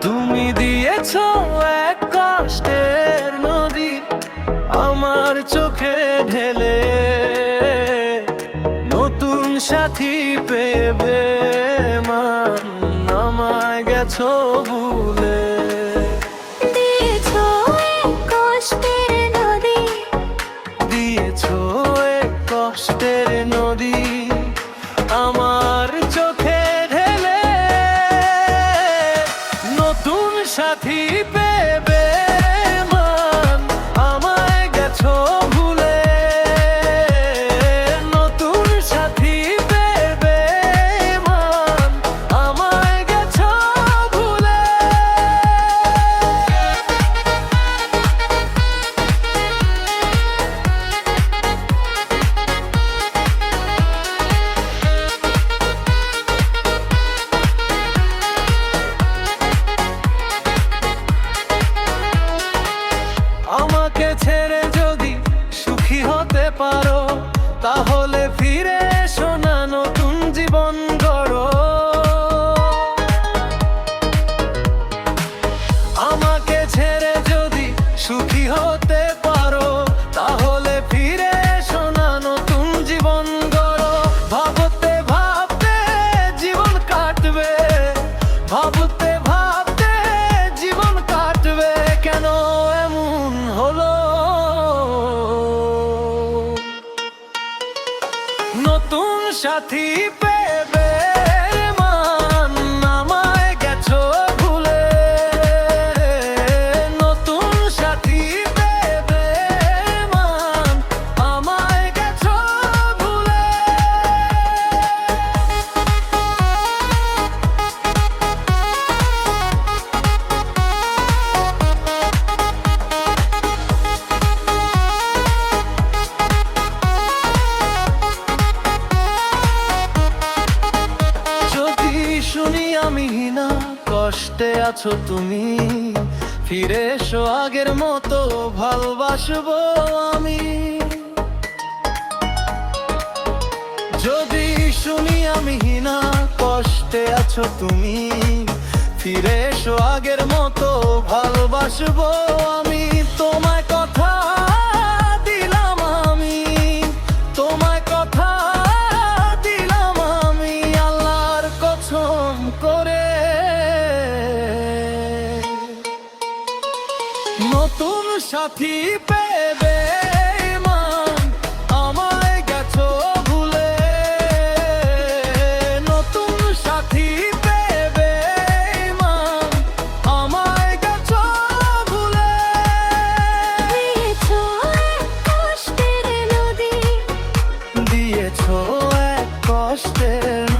তুমি দিয়েছ এক কষ্টের নদী আমার চোখে ঢেলে। নতুন সাথী পেবে মান, আমায় গেছো ভুলে। কষ্টের নদী আমার চোখে ঢেলে। নতুন সাথী পেবে মান আমায় গেছো হতে পারো, তাহলে ফিরে এসো না, নতুন জীবন গড়ো। ভাবতে ভাবতে জীবন কাটবে, ভাবতে ভাবতে জীবন কাটবে, কেন এমন হলো? নতুন সাথী আমি না, কষ্টে আছো তুমি। ফিরে এসো আগের মতো, ভালোবাসবো আমি। যদি শুনি আমি না, কষ্টে আছো তুমি। ফিরে এসো আগের মতো, ভালোবাসবো আমি। তোমায় নতুন সাথী পেবে মান আমায় গেছো ভুলে। নতুন সাথী পেবে মান আমায় গেছো ভুলে। দিয়েছ এক কষ্টের নদী। দিয়েছ এক কষ্টের